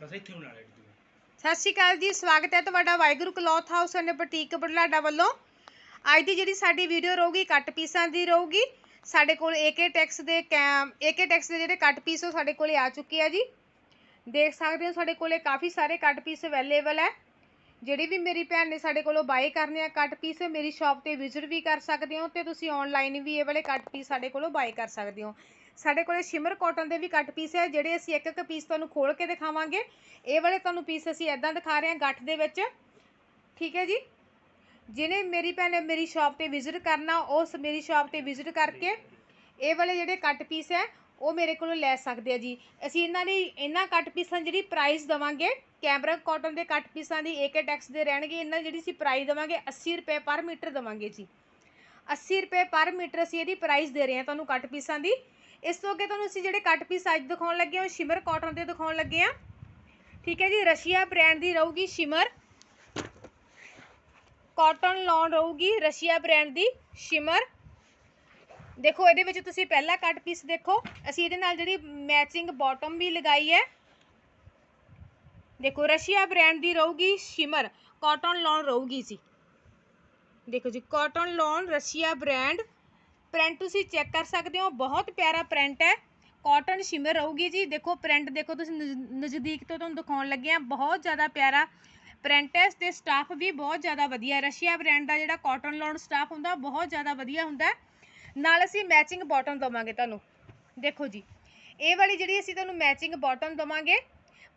ਬਸ ਇੱਥੇ ਬਣਾ ਲੈ ਤੂੰ ਸਤਿ ਸ਼੍ਰੀ ਅਕਾਲ ਜੀ, ਸਵਾਗਤ ਹੈ ਤੁਹਾਡਾ Waheguru cloth house and boutique Budhlada ਵੱਲੋਂ। ਅੱਜ ਦੀ ਜਿਹੜੀ ਸਾਡੀ ਵੀਡੀਓ ਰਹੂਗੀ, ਕੱਟ ਪੀਸਾਂ ਦੀ ਰਹੂਗੀ। ਸਾਡੇ ਕੋਲ ਏਕੇ ਟੈਕਸ ਦੇ ਏਕੇ ਟੈਕਸ ਦੇ ਜਿਹੜੇ ਕੱਟ ਪੀਸ ਉਹ ਸਾਡੇ ਕੋਲੇ ਆ ਚੁੱਕੇ ਆ ਜੀ। ਦੇਖ ਸਕਦੇ ਹੋ, ਸਾਡੇ ਕੋਲੇ ਕਾਫੀ ਸਾਰੇ ਕੱਟ ਪੀਸ ਅਵੇਲੇਬਲ ਹੈ। ਜਿਹੜੀ ਵੀ ਮੇਰੀ ਭੈਣ ਨੇ ਸਾਡੇ ਕੋਲੋਂ ਬਾਏ ਕਰਨੇ ਆ ਕੱਟ ਪੀਸ, ਮੇਰੀ ਸ਼ਾਪ ਤੇ ਵਿਜ਼ਿਟ ਵੀ ਕਰ ਸਕਦੇ ਹੋ ਤੇ ਤੁਸੀਂ ਆਨਲਾਈਨ ਵੀ ਇਹ ਵਾਲੇ ਕੱਟ ਪੀਸ ਸਾਡੇ ਕੋਲੋਂ ਬਾਏ ਕਰ ਸਕਦੇ ਹੋ। ਸਾਡੇ ਕੋਲੇ ਸ਼ਿਮਰ ਕਾਟਨ ਦੇ ਵੀ ਕੱਟ ਪੀਸ ਹੈ ਜਿਹੜੇ ਅਸੀਂ ਇੱਕ ਇੱਕ ਪੀਸ ਤੁਹਾਨੂੰ ਖੋਲ ਕੇ ਦਿਖਾਵਾਂਗੇ। ਇਹ ਵਾਲੇ ਤੁਹਾਨੂੰ ਪੀਸ ਅਸੀਂ ਐਦਾਂ ਦਿਖਾ ਰਹੇ ਹਾਂ ਗੱਠ ਦੇ ਵਿੱਚ। ਠੀਕ ਹੈ ਜੀ? ਜਿਹਨੇ ਮੇਰੀ ਭੈਣ ਨੇ ਮੇਰੀ ਸ਼ਾਪ ਤੇ ਵਿਜ਼ਿਟ ਕਰਨਾ, ਉਸ ਮੇਰੀ ਸ਼ਾਪ ਤੇ ਵਿਜ਼ਿਟ ਕਰਕੇ ਇਹ ਵਾਲੇ ਜਿਹੜੇ ਕੱਟ ਪੀਸ ਹੈ ਉਹ ਮੇਰੇ ਕੋਲੋਂ ਲੈ ਸਕਦੇ ਆ ਜੀ। ਅਸੀਂ ਇਹਨਾਂ ਦੀ ਇਹਨਾਂ ਕੱਟ ਪੀਸਾਂ ਦੀ ਜਿਹੜੀ ਪ੍ਰਾਈਸ ਦਵਾਂਗੇ ਕੈਮਰਾ ਕਾਟਨ ਦੇ ਕੱਟ ਪੀਸਾਂ ਦੀ ਏਕੇ ਟੈਕਸ ਦੇ ਰਹਿਣਗੇ, ਇਹਨਾਂ ਦੀ ਜਿਹੜੀ ਅਸੀਂ ਪ੍ਰਾਈਸ ਦਵਾਂਗੇ 80 ਰੁਪਏ ਪਰ ਮੀਟਰ ਦਵਾਂਗੇ ਜੀ। 80 ਰੁਪਏ ਪਰ ਮੀਟਰ ਅਸੀਂ ਇਹਦੀ ਪ੍ਰਾਈਸ ਦੇ ਰਹੇ ਹਾਂ ਤੁਹਾਨੂੰ ਕੱਟ ਪੀਸਾਂ ਦੀ। ਇਸ ਤੋਂ ਅੱਗੇ ਤੁਹਾਨੂੰ ਅਸੀਂ ਜਿਹੜੇ ਕੱਟ ਪੀਸ ਅੱਜ ਦਿਖਾਉਣ ਲੱਗੇ ਹਾਂ, ਉਹ ਸ਼ਿਮਰ ਕਾਟਨ ਦੇ ਦਿਖਾਉਣ ਲੱਗੇ ਹਾਂ। ਠੀਕ ਹੈ ਜੀ, ਰਸ਼ੀਆ ਬ੍ਰਾਂਡ ਦੀ ਰਹੂਗੀ ਸ਼ਿਮਰ। ਕਾਟਨ ਲੌਨ ਰਹੂਗੀ ਰਸ਼ੀਆ ਬ੍ਰਾਂਡ ਦੀ ਸ਼ਿਮਰ। ਦੇਖੋ, ਇਹਦੇ ਵਿੱਚ ਤੁਸੀਂ ਪਹਿਲਾ ਕੱਟ ਪੀਸ ਦੇਖੋ। ਅਸੀਂ ਇਹਦੇ ਨਾਲ ਜਿਹੜੀ ਮੈਚਿੰਗ ਬਾਟਮ ਵੀ ਲਗਾਈ ਹੈ। ਦੇਖੋ, ਰਸ਼ੀਆ ਬ੍ਰਾਂਡ ਦੀ ਰਹੂਗੀ ਸ਼ਿਮਰ। ਕਾਟਨ ਲੌਨ ਰਹੂਗੀ ਜੀ। ਦੇਖੋ ਜੀ cotton lawn Russia brand print ਤੁਸੀਂ ਚੈੱਕ ਕਰ ਸਕਦੇ ਹੋ, ਬਹੁਤ ਪਿਆਰਾ ਪ੍ਰਿੰਟ ਹੈ। ਕਾਟਨ ਸ਼ਿਮਰ ਰਹੂਗੀ ਜੀ। ਦੇਖੋ ਪ੍ਰਿੰਟ ਦੇਖੋ, ਤੁਸੀਂ ਨਜ਼- ਨਜ਼ਦੀਕ ਤੋਂ ਤੁਹਾਨੂੰ ਦਿਖਾਉਣ ਲੱਗੇ ਆ ਬਹੁਤ ਜ਼ਿਆਦਾ ਪਿਆਰਾ ਪ੍ਰਿੰਟ ਹੈ। ਤੇ ਸਟਾਫ ਵੀ ਬਹੁਤ ਜ਼ਿਆਦਾ ਵਧੀਆ ਰਸ਼ੀਆ ਬ੍ਰਾਂਡ ਦਾ ਜਿਹੜਾ ਕਾਟਨ ਲੌਨ ਸਟਾਫ ਹੁੰਦਾ ਬਹੁਤ ਜ਼ਿਆਦਾ ਵਧੀਆ ਹੁੰਦਾ ਨਾਲ ਅਸੀਂ ਮੈਚਿੰਗ ਬਾਟਮ ਦਵਾਂਗੇ ਤੁਹਾਨੂੰ। ਦੇਖੋ ਜੀ, ਇਹ ਵਾਲੀ ਜਿਹੜੀ ਅਸੀਂ ਤੁਹਾਨੂੰ ਮੈਚਿੰਗ ਬਾਟਮ ਦਵਾਂਗੇ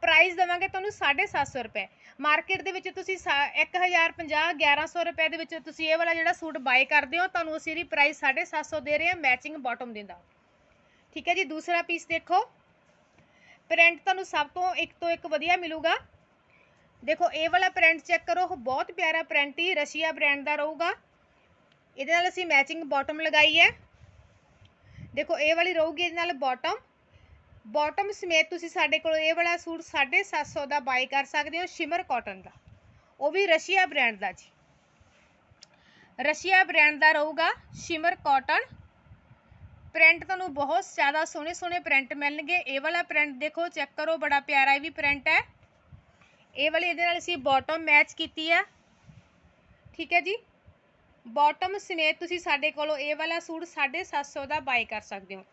ਪ੍ਰਾਈਸ ਦਵਾਂਗੇ ਤੁਹਾਨੂੰ 750 ਰੁਪਏ। ਮਾਰਕੀਟ ਦੇ ਵਿੱਚ ਤੁਸੀਂ 1050 1100 ਰੁਪਏ ਦੇ ਵਿੱਚ ਤੁਸੀਂ ਇਹ ਵਾਲਾ ਜਿਹੜਾ ਸੂਟ ਬਾਏ ਕਰਦੇ ਹੋ, ਤੁਹਾਨੂੰ ਅਸੀਂ ਇਹਦੀ ਪ੍ਰਾਈਸ 750 ਦੇ ਰਹੇ ਹਾਂ ਮੈਚਿੰਗ ਬਾਟਮ ਦਿੰਦਾ ਠੀਕ ਹੈ ਜੀ, ਦੂਸਰਾ ਪੀਸ ਦੇਖੋ। ਪ੍ਰਿੰਟ ਤੁਹਾਨੂੰ ਸਭ ਤੋਂ ਇੱਕ ਤੋਂ ਇੱਕ ਵਧੀਆ ਮਿਲੂਗਾ। ਦੇਖੋ, ਇਹ ਵਾਲਾ ਪ੍ਰਿੰਟ ਚੈੱਕ ਕਰੋ, ਉਹ ਬਹੁਤ ਪਿਆਰਾ ਪ੍ਰਿੰਟ ਹੀ, ਰਸ਼ੀਆ ਬ੍ਰਾਂਡ ਦਾ ਰਹੂਗਾ। ਇਹਦੇ ਨਾਲ ਅਸੀਂ ਮੈਚਿੰਗ ਬਾਟਮ ਲਗਾਈ ਹੈ। ਦੇਖੋ, ਇਹ ਵਾਲੀ ਰਹੂਗੀ ਇਹਦੇ ਨਾਲ ਬਾਟਮ ਬਾਟਮ ਸਮੇਤ ਤੁਸੀਂ ਸਾਡੇ ਕੋਲ ਇਹ ਵਾਲਾ ਸੂਟ 750 ਦਾ ਬਾਈ ਕਰ ਸਕਦੇ ਹੋ ਸ਼ਿਮਰ ਕਾਟਨ ਦਾ। ਉਹ ਵੀ ਰਸ਼ੀਆ ਬ੍ਰਾਂਡ ਦਾ ਜੀ। ਰਸ਼ੀਆ ਬ੍ਰਾਂਡ ਦਾ ਰਹੂਗਾ ਸ਼ਿਮਰ ਕਾਟਨ ਪ੍ਰਿੰਟ ਤੁਹਾਨੂੰ ਬਹੁਤ ਜ਼ਿਆਦਾ ਸੋਹਣੇ ਸੋਹਣੇ ਪ੍ਰਿੰਟ ਮਿਲਣਗੇ। ਇਹ ਵਾਲਾ ਪ੍ਰਿੰਟ ਦੇਖੋ ਚੈੱਕ ਕਰੋ, ਬੜਾ ਪਿਆਰਾ ਇਹ ਵੀ ਪ੍ਰਿੰਟ ਹੈ। ਇਹ ਵਾਲੀ ਇਹਦੇ ਨਾਲ ਅਸੀਂ ਬਾਟਮ ਮੈਚ ਕੀਤੀ ਹੈ। ਠੀਕ ਹੈ ਜੀ? ਬਾਟਮ ਸਮੇਤ ਤੁਸੀਂ ਸਾਡੇ ਕੋਲੋਂ ਇਹ ਵਾਲਾ ਸੂਟ 750 ਦਾ ਬਾਈ ਕਰ ਸਕਦੇ ਹੋ।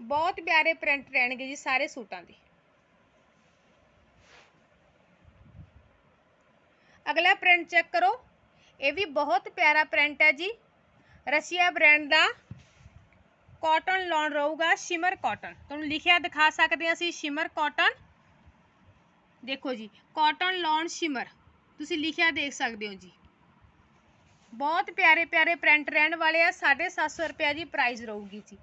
ਬਹੁਤ ਪਿਆਰੇ ਪ੍ਰਿੰਟ ਰਹਿਣਗੇ ਜੀ ਸਾਰੇ ਸੂਟਾਂ ਦੇ। ਅਗਲਾ ਪ੍ਰਿੰਟ ਚੈੱਕ ਕਰੋ। ਇਹ ਵੀ ਬਹੁਤ ਪਿਆਰਾ ਪ੍ਰਿੰਟ ਹੈ ਜੀ। ਰਸ਼ੀਆ ਬ੍ਰਾਂਡ ਦਾ ਕਾਟਨ ਲੌਨ ਰਹੂਗਾ ਸ਼ਿਮਰ ਕਾਟਨ ਤੁਹਾਨੂੰ ਲਿਖਿਆ ਦਿਖਾ ਸਕਦੇ ਹਾਂ ਅਸੀਂ ਸ਼ਿਮਰ ਕਾਟਨ ਦੇਖੋ ਜੀ ਕਾਟਨ ਲੌਨ ਸ਼ਿਮਰ ਤੁਸੀਂ ਲਿਖਿਆ ਦੇਖ ਸਕਦੇ ਹੋ ਜੀ। ਬਹੁਤ ਪਿਆਰੇ ਪਿਆਰੇ ਪ੍ਰਿੰਟ ਰਹਿਣ ਵਾਲੇ ਆ 750 ਰੁਪਏ ਦੀ ਪ੍ਰਾਈਸ ਰਹੂਗੀ ਜੀ।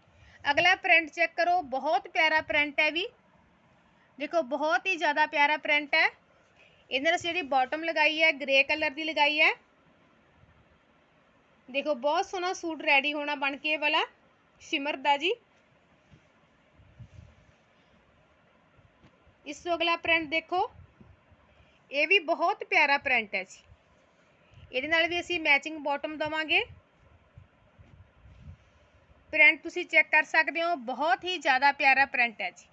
ਅਗਲਾ ਪ੍ਰਿੰਟ ਚੈੱਕ ਕਰੋ ਬਹੁਤ ਪਿਆਰਾ ਪ੍ਰਿੰਟ ਹੈ ਵੀ ਦੇਖੋ ਬਹੁਤ ਹੀ ਜ਼ਿਆਦਾ ਪਿਆਰਾ ਪ੍ਰਿੰਟ ਹੈ ਇਹਦੇ ਨਾਲ ਅਸੀਂ ਜਿਹੜੀ ਬਾਟਮ ਲਗਾਈ ਹੈ ਗ੍ਰੇ ਕਲਰ ਦੀ ਲਗਾਈ ਹੈ ਦੇਖੋ ਬਹੁਤ ਸੋਹਣਾ ਸੂਟ ਰੈਡੀ ਹੋਣਾ ਬਣ ਕੇ ਇਹ ਵਾਲਾ ਸ਼ਿਮਰ ਦਾ ਜੀ ਇਸ ਤੋਂ ਅਗਲਾ ਪ੍ਰਿੰਟ ਦੇਖੋ ਇਹ ਵੀ ਬਹੁਤ ਪਿਆਰਾ ਪ੍ਰਿੰਟ ਹੈ ਜੀ ਇਹਦੇ ਨਾਲ ਵੀ ਅਸੀਂ ਮੈਚਿੰਗ ਬਾਟਮ ਦਵਾਂਗੇ ਪ੍ਰਿੰਟ ਤੁਸੀਂ ਚੈੱਕ ਕਰ ਸਕਦੇ ਹੋ, ਬਹੁਤ ਹੀ ਜ਼ਿਆਦਾ ਪਿਆਰਾ ਪ੍ਰਿੰਟ ਹੈ ਜੀ।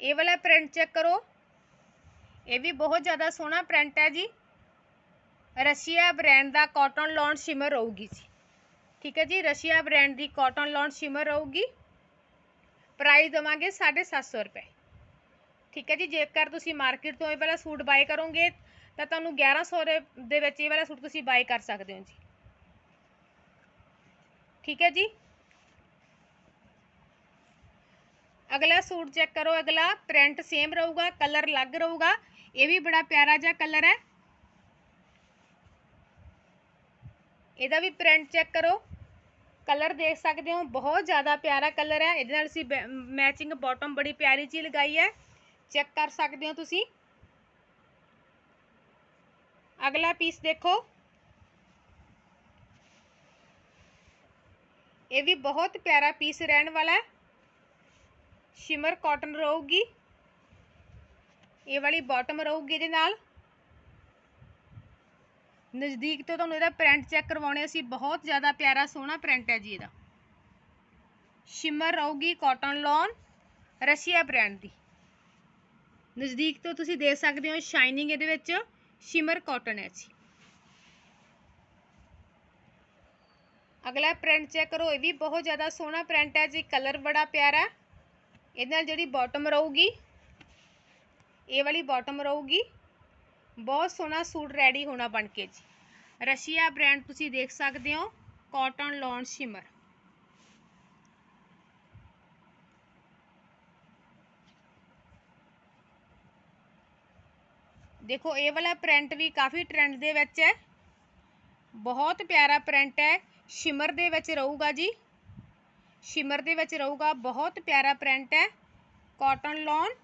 ਇਹ ਵਾਲਾ ਪ੍ਰਿੰਟ ਚੈੱਕ ਕਰੋ। ਇਹ ਵੀ ਬਹੁਤ ਜ਼ਿਆਦਾ ਸੋਹਣਾ ਪ੍ਰਿੰਟ ਹੈ ਜੀ। ਰਸ਼ੀਆ ਬ੍ਰਾਂਡ ਦਾ ਕਾਟਨ ਲੌਨ ਸ਼ਿਮਰ ਰਹੂਗੀ ਜੀ। ਠੀਕ ਹੈ ਜੀ, ਰਸ਼ੀਆ ਬ੍ਰਾਂਡ ਦੀ ਕਾਟਨ ਲੌਨ ਸ਼ਿਮਰ ਰਹੂਗੀ। ਪ੍ਰਾਈਸ ਦਵਾਂਗੇ 750 ਰੁਪਏ। ਠੀਕ ਹੈ ਜੀ, ਜੇਕਰ ਤੁਸੀਂ ਮਾਰਕੀਟ ਤੋਂ ਇਹ ਵਾਲਾ ਸੂਟ ਬਾਏ ਕਰੋਗੇ ਤਾਂ ਤੁਹਾਨੂੰ 1100 ਦੇ ਦੇ ਵਿੱਚ ਇਹ ਵਾਲਾ ਸੂਟ ਤੁਸੀਂ ਬਾਏ ਕਰ ਸਕਦੇ ਹੋ ਜੀ। ਠੀਕ ਹੈ ਜੀ? ਅਗਲਾ ਸੂਟ ਚੈੱਕ ਕਰੋ, ਅਗਲਾ ਪ੍ਰਿੰਟ ਸੇਮ ਰਹੂਗਾ ਕਲਰ ਅਲੱਗ ਰਹੂਗਾ, ਇਹ ਵੀ ਬੜਾ ਪਿਆਰਾ ਜਿਹਾ ਕਲਰ ਹੈ। ਇਹਦਾ ਵੀ ਪ੍ਰਿੰਟ ਚੈੱਕ ਕਰੋ। ਕਲਰ ਦੇਖ ਸਕਦੇ ਹੋ, ਬਹੁਤ ਜ਼ਿਆਦਾ ਪਿਆਰਾ ਕਲਰ ਹੈ। ਇਹਦੇ ਨਾਲ ਅਸੀਂ ਮੈਚਿੰਗ ਬਾਟਮ ਬੜੀ ਪਿਆਰੀ ਜੀ ਲਗਾਈ ਹੈ। ਚੈੱਕ ਕਰ ਸਕਦੇ ਹੋ ਤੁਸੀਂ। ਅਗਲਾ ਪੀਸ ਦੇਖੋ। ਇਹ ਵੀ ਬਹੁਤ ਪਿਆਰਾ ਪੀਸ ਰਹਿਣ ਵਾਲਾ ਹੈ। ਸ਼ਿਮਰ ਕਾਟਨ ਰਹੂਗੀ। ਇਹ ਵਾਲੀ ਬਾਟਮ ਰਹੂਗੀ ਇਹਦੇ ਨਾਲ। ਨਜ਼ਦੀਕ ਤੋਂ ਤੁਹਾਨੂੰ ਇਹਦਾ ਪ੍ਰਿੰਟ ਚੈੱਕ ਕਰਵਾਉਣੇ ਅਸੀਂ ਬਹੁਤ ਜ਼ਿਆਦਾ ਪਿਆਰਾ ਸੋਹਣਾ ਪ੍ਰਿੰਟ ਹੈ ਜੀ ਇਹਦਾ। ਸ਼ਿਮਰ ਰਹੂਗੀ ਕਾਟਨ ਲੌਨ ਰਸ਼ੀਆ ਬ੍ਰਾਂਡ ਦੀ। ਨਜ਼ਦੀਕ ਤੋਂ ਤੁਸੀਂ ਦੇਖ ਸਕਦੇ ਹੋ ਸ਼ਾਈਨਿੰਗ ਇਹਦੇ ਵਿੱਚ। ਸ਼ਿਮਰ ਕਾਟਨ ਹੈ ਜੀ ਅਗਲਾ ਪ੍ਰਿੰਟ ਚੈੱਕ ਕਰੋ ਇਹ ਵੀ ਬਹੁਤ ਜ਼ਿਆਦਾ ਸੋਹਣਾ ਪ੍ਰਿੰਟ ਹੈ ਜੀ ਕਲਰ ਬੜਾ ਪਿਆਰਾ ਇਹਦੇ ਨਾਲ ਜਿਹੜੀ ਬਾਟਮ ਰਹੂਗੀ ਇਹ ਵਾਲੀ ਬਾਟਮ ਰਹੂਗੀ ਬਹੁਤ ਸੋਹਣਾ ਸੂਟ ਰੈਡੀ ਹੋਣਾ ਬਣ ਕੇ ਜੀ ਰਸ਼ੀਆ ਬ੍ਰਾਂਡ ਤੁਸੀਂ ਦੇਖ ਸਕਦੇ ਹੋ ਕਾਟਨ ਲੌਨ ਸ਼ਿਮਰ ਦੇਖੋ, ਇਹ ਵਾਲਾ ਪ੍ਰਿੰਟ ਵੀ ਕਾਫੀ ਟ੍ਰੈਂਡ ਦੇ ਵਿੱਚ ਹੈ। ਬਹੁਤ ਪਿਆਰਾ ਪ੍ਰਿੰਟ ਹੈ। ਸ਼ਿਮਰ ਦੇ ਵਿੱਚ ਰਹੂਗਾ ਜੀ। ਸ਼ਿਮਰ ਦੇ ਵਿੱਚ ਰਹੂਗਾ। ਬਹੁਤ ਪਿਆਰਾ ਪ੍ਰਿੰਟ ਹੈ। ਕਾਟਨ ਲੌਨ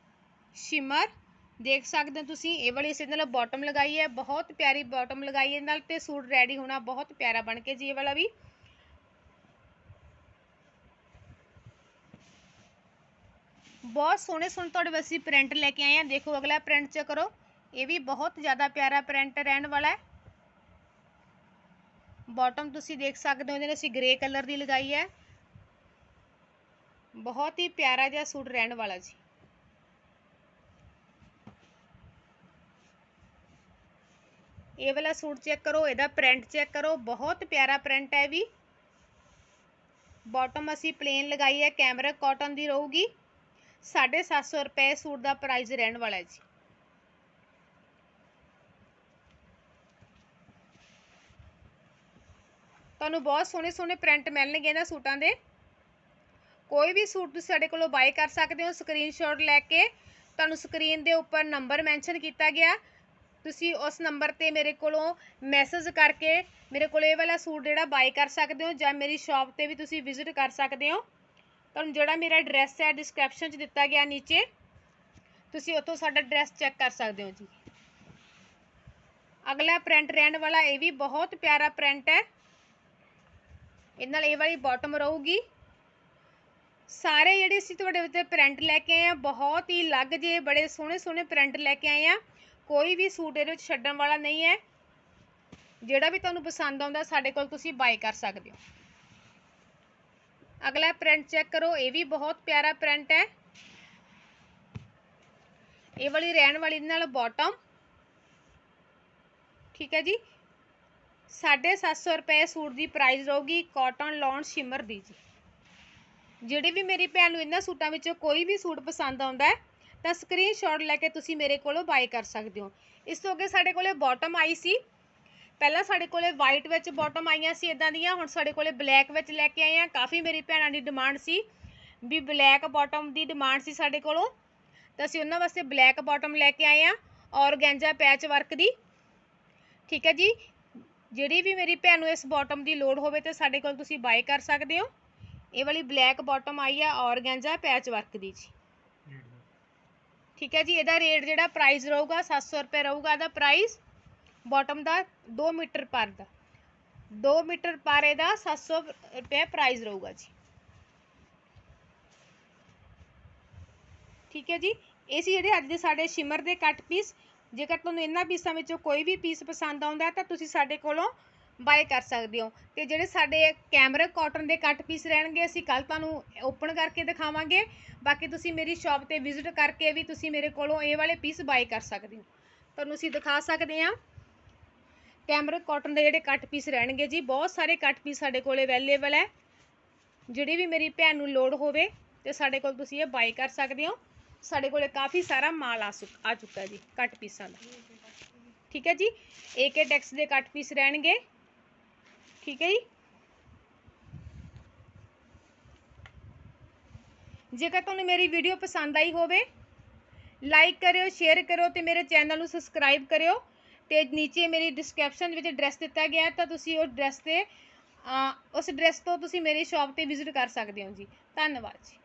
ਸ਼ਿਮਰ ਦੇਖ ਸਕਦੇ ਹੋ ਤੁਸੀਂ, ਇਹ ਵਾਲੀ ਇਸੇ ਨਾਲ ਬਾਟਮ ਲਗਾਈ ਹੈ। ਬਹੁਤ ਪਿਆਰੀ ਬਾਟਮ ਲਗਾਈ ਹੈ। ਨਾਲ ਤੇ ਸੂਟ ਰੈਡੀ ਹੋਣਾ ਬਹੁਤ ਪਿਆਰਾ ਬਣ ਕੇ ਜੀ, ਇਹ ਵਾਲਾ ਵੀ। ਬਹੁਤ ਸੋਹਣੇ ਸੋਹਣੇ ਤੁਹਾਡੇ ਵਾਸਤੇ ਪ੍ਰਿੰਟ ਲੈ ਕੇ ਆਏ ਆ ਦੇਖੋ, ਅਗਲਾ ਪ੍ਰਿੰਟ ਚੈੱਕ ਕਰੋ। ਇਹ ਵੀ ਬਹੁਤ ਜ਼ਿਆਦਾ ਪਿਆਰਾ ਪ੍ਰਿੰਟ ਰਹਿਣ ਵਾਲਾ ਹੈ ਬਾਟਮ ਤੁਸੀਂ ਦੇਖ ਸਕਦੇ ਹੋ ਇਹਦੇ ਨਾਲ ਅਸੀਂ ਗ੍ਰੇ ਕਲਰ ਦੀ ਲਗਾਈ ਹੈ ਬਹੁਤ ਹੀ ਪਿਆਰਾ ਜਿਹਾ ਸੂਟ ਰਹਿਣ ਵਾਲਾ ਜੀ ਇਹ ਵਾਲਾ ਸੂਟ ਚੈੱਕ ਕਰੋ ਇਹਦਾ ਪ੍ਰਿੰਟ ਚੈੱਕ ਕਰੋ ਬਹੁਤ ਪਿਆਰਾ ਪ੍ਰਿੰਟ ਹੈ ਵੀ ਬਾਟਮ ਅਸੀਂ ਪਲੇਨ ਲਗਾਈ ਹੈ ਕੈਮਰਾ ਕਾਟਨ ਦੀ ਰਹੂਗੀ 750 ਰੁਪਏ ਸੂਟ ਦਾ ਪ੍ਰਾਈਸ ਰਹਿਣ ਵਾਲਾ ਹੈ ਜੀ ਤੁਹਾਨੂੰ ਬਹੁਤ ਸੋਹਣੇ ਸੋਹਣੇ ਪ੍ਰਿੰਟ ਮਿਲਣਗੇ ਇਹਨਾਂ ਸੂਟਾਂ ਦੇ। ਕੋਈ ਵੀ ਸੂਟ ਤੁਸੀਂ ਸਾਡੇ ਕੋਲੋਂ ਬਾਈ ਕਰ ਸਕਦੇ ਹੋ ਸਕਰੀਨਸ਼ਾਟ ਲੈ ਕੇ। ਤੁਹਾਨੂੰ ਸਕਰੀਨ ਦੇ ਉੱਪਰ ਨੰਬਰ ਮੈਂਸ਼ਨ ਕੀਤਾ ਗਿਆ। ਤੁਸੀਂ ਉਸ ਨੰਬਰ ਤੇ ਮੇਰੇ ਕੋਲੋਂ ਮੈਸੇਜ ਕਰਕੇ ਮੇਰੇ ਕੋਲ ਇਹ ਵਾਲਾ ਸੂਟ ਜਿਹੜਾ ਬਾਈ ਕਰ ਸਕਦੇ ਹੋ ਜਾਂ ਮੇਰੀ ਸ਼ਾਪ ਤੇ ਵੀ ਤੁਸੀਂ ਵਿਜ਼ਿਟ ਕਰ ਸਕਦੇ ਹੋ। ਤੁਹਾਨੂੰ ਜਿਹੜਾ ਮੇਰਾ ਐਡਰੈਸ ਹੈ ਡਿਸਕ੍ਰਿਪਸ਼ਨ 'ਚ ਦਿੱਤਾ ਗਿਆ ਨੀਚੇ। ਤੁਸੀਂ ਉੱਥੋਂ ਸਾਡਾ ਐਡਰੈਸ ਚੈੱਕ ਕਰ ਸਕਦੇ ਹੋ ਜੀ। ਅਗਲਾ ਪ੍ਰਿੰਟ ਰਹਿਣ ਵਾਲਾ, ਇਹ ਵੀ ਬਹੁਤ ਪਿਆਰਾ ਪ੍ਰਿੰਟ ਹੈ। ਇਹਦੇ ਨਾਲ ਇਹ ਵਾਲੀ ਬਾਟਮ ਰਹੂਗੀ। ਸਾਰੇ ਜਿਹੜੇ ਅਸੀਂ ਤੁਹਾਡੇ ਉੱਤੇ ਪ੍ਰਿੰਟ ਲੈ ਕੇ ਆਏ ਆ, ਬਹੁਤ ਹੀ ਅਲੱਗ ਜੇ ਬੜੇ ਸੋਹਣੇ ਸੋਹਣੇ ਪ੍ਰਿੰਟ ਲੈ ਕੇ ਆਏ ਆ। ਕੋਈ ਵੀ ਸੂਟ ਇਹਦੇ ਵਿੱਚ ਛੱਡਣ ਵਾਲਾ ਨਹੀਂ ਹੈ। ਜਿਹੜਾ ਵੀ ਤੁਹਾਨੂੰ ਪਸੰਦ ਆਉਂਦਾ, ਸਾਡੇ ਕੋਲ ਤੁਸੀਂ ਬਾਈ ਕਰ ਸਕਦੇ ਹੋ। ਅਗਲਾ ਪ੍ਰਿੰਟ ਚੈੱਕ ਕਰੋ, ਇਹ ਵੀ ਬਹੁਤ ਪਿਆਰਾ ਪ੍ਰਿੰਟ ਹੈ। ਇਹ ਵਾਲੀ ਰਹਿਣ ਵਾਲੀ ਦੇ ਨਾਲ ਬਾਟਮ ਠੀਕ ਹੈ ਜੀ? 750 ਰੁਪਏ ਸੂਟ ਦੀ ਪ੍ਰਾਈਸ ਰਹੂਗੀ ਕਾਟਨ ਲੌਨ ਸ਼ਿਮਰ ਦੀ ਜੀ। ਜਿਹੜੀ ਵੀ ਮੇਰੀ ਭੈਣ ਨੂੰ ਇਹਨਾਂ ਸੂਟਾਂ ਵਿੱਚੋਂ ਕੋਈ ਵੀ ਸੂਟ ਪਸੰਦ ਆਉਂਦਾ ਹੈ, ਤਾਂ ਸਕਰੀਨਸ਼ਾਟ ਲੈ ਕੇ ਤੁਸੀਂ ਮੇਰੇ ਕੋਲੋਂ ਬਾਈ ਕਰ ਸਕਦੇ ਹੋ। ਇਸ ਤੋਂ ਅੱਗੇ ਸਾਡੇ ਕੋਲੇ ਬਾਟਮ ਆਈ ਸੀ। ਪਹਿਲਾਂ ਸਾਡੇ ਕੋਲੇ ਵਾਈਟ ਵਿੱਚ ਬਾਟਮ ਆਈਆਂ ਸੀ ਇਦਾਂ ਦੀਆਂ, ਹੁਣ ਸਾਡੇ ਕੋਲੇ ਬਲੈਕ ਵਿੱਚ ਲੈ ਕੇ ਆਏ ਆ ਕਾਫੀ ਮੇਰੀ ਭੈਣਾਂ ਦੀ ਡਿਮਾਂਡ ਸੀ ਵੀ ਬਲੈਕ ਬਾਟਮ ਦੀ ਡਿਮਾਂਡ ਸੀ ਸਾਡੇ ਕੋਲੋਂ। ਤਾਂ ਅਸੀਂ ਉਹਨਾਂ ਵਾਸਤੇ ਬਲੈਕ ਬਾਟਮ ਲੈ ਕੇ ਆਏ ਆ ਔਰਗੈਂਜਾ ਪੈਚ ਵਰਕ ਦੀ। ਠੀਕ ਹੈ ਜੀ? ਜਿਹੜੀ ਵੀ ਮੇਰੀ ਭੈਣ ਨੂੰ ਇਸ ਬਾਟਮ ਦੀ ਲੋੜ ਹੋਵੇ ਤੇ ਸਾਡੇ ਕੋਲ ਤੁਸੀਂ ਬਾਈ ਕਰ ਸਕਦੇ ਹੋ। ਇਹ ਵਾਲੀ ਬਲੈਕ ਬਾਟਮ ਆਈ ਆ ਔਰਗੈਂਜਾ ਪੈਚ ਵਰਕ ਦੀ ਜੀ। ਠੀਕ ਹੈ ਜੀ ਇਹਦਾ ਰੇਟ ਜਿਹੜਾ ਪ੍ਰਾਈਸ ਰਹੂਗਾ 700 ਰੁਪਏ ਰਹੂਗਾ ਇਹਦਾ ਪ੍ਰਾਈਸ ਬਾਟਮ ਦਾ 2 ਮੀਟਰ ਪਰ ਦਾ। 2 ਮੀਟਰ ਪਰ ਇਹਦਾ 700 ਰੁਪਏ ਪ੍ਰਾਈਸ ਰਹੂਗਾ ਜੀ। ਠੀਕ ਹੈ ਜੀ ਇਹ ਸੀ ਜਿਹੜੇ ਅੱਜ ਦੇ ਸਾਡੇ ਸ਼ਿਮਰ ਦੇ ਕੱਟ ਪੀਸ ਜੇਕਰ ਤੁਹਾਨੂੰ ਇਹਨਾਂ ਪੀਸਾਂ ਵਿੱਚੋਂ ਕੋਈ ਵੀ ਪੀਸ ਪਸੰਦ ਆਉਂਦਾ ਤਾਂ ਤੁਸੀਂ ਸਾਡੇ ਕੋਲੋਂ ਬਾਏ ਕਰ ਸਕਦੇ ਹੋ। ਤੇ ਜਿਹੜੇ ਸਾਡੇ ਕੈਮਰਾ ਕਾਟਨ ਦੇ ਕੱਟ ਪੀਸ ਰਹਿਣਗੇ, ਅਸੀਂ ਕੱਲ ਤੁਹਾਨੂੰ ਓਪਨ ਕਰਕੇ ਦਿਖਾਵਾਂਗੇ। ਬਾਕੀ ਤੁਸੀਂ ਮੇਰੀ ਸ਼ਾਪ ਤੇ ਵਿਜ਼ਿਟ ਕਰਕੇ ਵੀ ਤੁਸੀਂ ਮੇਰੇ ਕੋਲੋਂ ਇਹ ਵਾਲੇ ਪੀਸ ਬਾਏ ਕਰ ਸਕਦੇ ਹੋ। ਤੁਹਾਨੂੰ ਅਸੀਂ ਦਿਖਾ ਸਕਦੇ ਹਾਂ। ਕੈਮਰਾ ਕਾਟਨ ਦੇ ਜਿਹੜੇ ਕੱਟ ਪੀਸ ਰਹਿਣਗੇ ਜੀ, ਬਹੁਤ ਸਾਰੇ ਕੱਟ ਪੀਸ ਸਾਡੇ ਕੋਲ ਅਵੇਲੇਬਲ ਹੈ। ਜਿਹੜੀ ਵੀ ਮੇਰੀ ਭੈਣ ਨੂੰ ਲੋੜ ਹੋਵੇ, ਤੇ ਸਾਡੇ ਕੋਲ ਤੁਸੀਂ ਇਹ ਬਾਏ ਕਰ ਸਕਦੇ ਹੋ। ਸਾਡੇ ਕੋਲੇ ਕਾਫੀ ਸਾਰਾ ਮਾਲ ਆ ਸੁ- ਆ ਚੁੱਕਾ ਜੀ, ਕੱਟ ਪੀਸਾਂ ਦਾ। ਠੀਕ ਹੈ ਜੀ? ਏਕੇ ਟੈਕਸ ਦੇ ਕੱਟ ਪੀਸ ਰਹਿਣਗੇ। ਠੀਕ ਹੈ ਜੀ? ਜੇਕਰ ਤੁਹਾਨੂੰ ਮੇਰੀ ਵੀਡੀਓ ਪਸੰਦ ਆਈ ਹੋਵੇ ਲਾਈਕ ਕਰਿਓ ਸ਼ੇਅਰ ਕਰਿਓ ਤੇ ਮੇਰੇ ਚੈਨਲ ਨੂੰ ਸਬਸਕ੍ਰਾਈਬ ਕਰਿਓ ਤੇ ਨੀਚੇ ਮੇਰੀ ਡਿਸਕ੍ਰਿਪਸ਼ਨ ਵਿੱਚ ਐਡਰੈਸ ਦਿੱਤਾ ਗਿਆ ਹੈ ਤਾਂ ਤੁਸੀਂ ਉਹ ਐਡਰੈਸ ਤੇ ਉਸ ਐਡਰੈਸ ਤੋਂ ਤੁਸੀਂ ਮੇਰੀ ਸ਼ਾਪ ਤੇ ਵਿਜ਼ਿਟ ਕਰ ਸਕਦੇ ਹੋ ਜੀ। ਧੰਨਵਾਦ ਜੀ।